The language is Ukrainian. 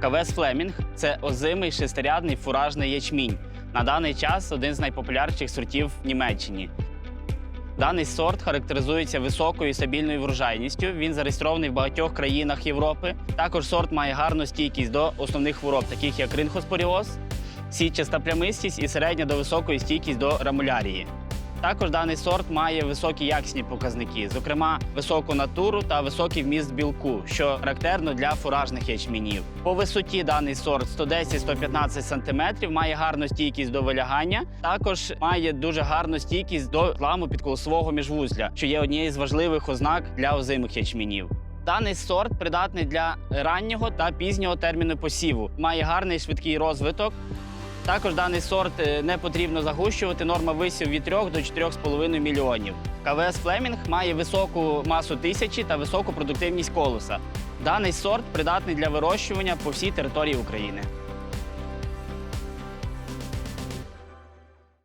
КВС Флемінг це озимий шестирядний фуражний ячмінь. На даний час один з найпопулярніших сортів в Німеччині. Даний сорт характеризується високою і стабільною врожайністю. Він зареєстрований в багатьох країнах Європи. Також сорт має гарну стійкість до основних хвороб, таких як ринхоспоріоз, сітчаста плямистість і середня до високої стійкість до рамулярії. Також даний сорт має високі якісні показники, зокрема високу натуру та високий вміст білку, що характерно для фуражних ячмінів. По висоті даний сорт 110-115 см, має гарну стійкість до вилягання. Також має дуже гарну стійкість до зламу підколосового міжвузля, що є однією з важливих ознак для озимих ячмінів. Даний сорт придатний для раннього та пізнього терміну посіву. Має гарний швидкий розвиток, також даний сорт е, не потрібно загущувати. Норма висів від 3 до 4,5 мільйонів. КВС Флемінг має високу масу тисячі та високу продуктивність колоса. Даний сорт придатний для вирощування по всій території України.